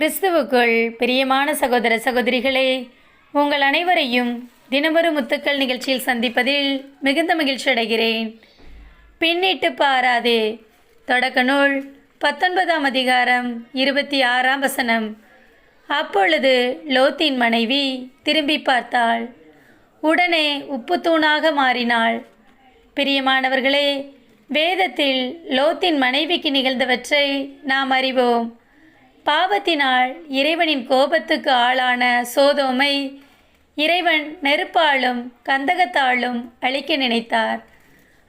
கிறிஸ்துவுக்குள் பிரியமான சகோதர சகோதரிகளே உங்கள் அனைவரையும் தினமொரு முத்துக்கள் நிகழ்ச்சியில் சந்திப்பதில் மிகுந்த மகிழ்ச்சி அடைகிறேன். பின்னிட்டு பாராதே. தொடக்க நூல் பத்தொன்பதாம் அதிகாரம் இருபத்தி ஆறாம் வசனம். அப்பொழுது லோத்தின் மனைவி திரும்பி பார்த்தாள். உடனே உப்புத்தூணாக மாறினாள். பிரியமானவர்களே வேதத்தில் லோத்தின் மனைவிக்கு நிகழ்ந்தவற்றை நாம் அறிவோம். பாவத்தினால் இறைவனின் கோபத்துக்கு ஆளான சோதோமை இறைவன் நெருப்பாலும் கந்தகத்தாலும் அழிக்க நினைத்தார்.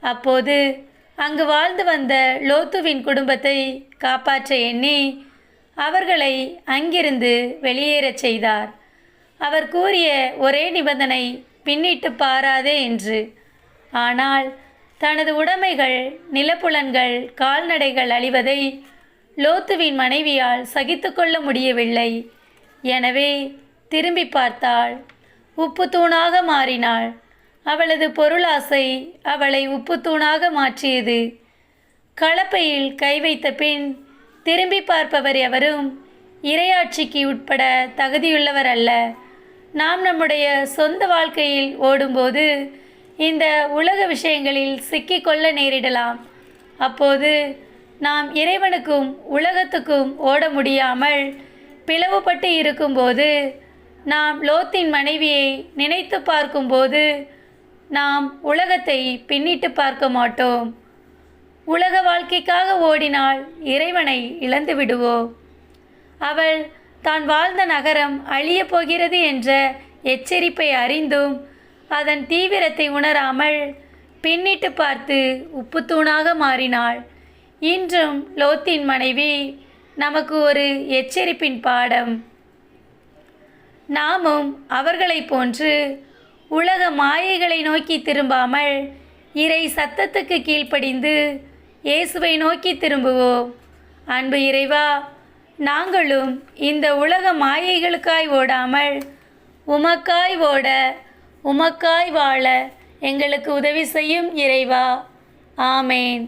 அப்போது அங்கு வாழ்ந்து வந்த லோத்துவின் குடும்பத்தை காப்பாற்ற எண்ணி அவர்களை அங்கிருந்து வெளியேறச் செய்தார். அவர் கூறிய ஒரே நிபந்தனை பின்னிட்டு பாராதே என்று. ஆனால் தனது உடைமைகள் நிலப்புலன்கள் கால்நடைகள் அழிவதை லோத்துவின் மனைவியால் சகித்துக்கொள்ள முடியவில்லை. எனவே திரும்பி பார்த்தாள். உப்பு தூணாக மாறினாள். அவளது பொருளாசை அவளை உப்பு தூணாக மாற்றியது. கலப்பையில் கை வைத்த பின் திரும்பி பார்ப்பவர் எவரும் இரையாட்சிக்கு உட்பட தகுதியுள்ளவர் அல்ல. நாம் நம்முடைய சொந்த வாழ்க்கையில் ஓடும்போது இந்த உலக விஷயங்களில் சிக்கிக்கொள்ள நேரிடலாம். அப்போது நாம் இறைவனுக்கும் உலகத்துக்கும் ஓட முடியாமல் பிளவுபட்டு இருக்கும்போது நாம் லோத்தின் மனைவியை நினைத்து பார்க்கும்போது நாம் உலகத்தை பின்னிட்டு பார்க்க மாட்டோம். உலக வாழ்க்கைக்காக ஓடினால் இறைவனை இழந்து விடுவோம். அவள் தான் வாழ்ந்த நகரம் அழியப் போகிறது என்ற எச்சரிப்பை அறிந்தும் அதன் தீவிரத்தை உணராமல் பின்னிட்டு பார்த்து உப்புத்தூணாக மாறினாள். இன்றும் லோத்தின் மனைவி நமக்கு ஒரு எச்சரிப்பின் பாடம். நாமும் அவர்களைப் போன்று உலக மாயைகளை நோக்கி திரும்பாமல் இறை சத்தத்துக்கு கீழ்ப்படிந்து இயேசுவை நோக்கி திரும்புவோம். அன்பு இறைவா நாங்களும் இந்த உலக மாயைகளுக்காய் ஓடாமல் உமக்காய் ஓட உமக்காய் வாழ எங்களுக்கு உதவி செய்யும் இறைவா. ஆமேன்.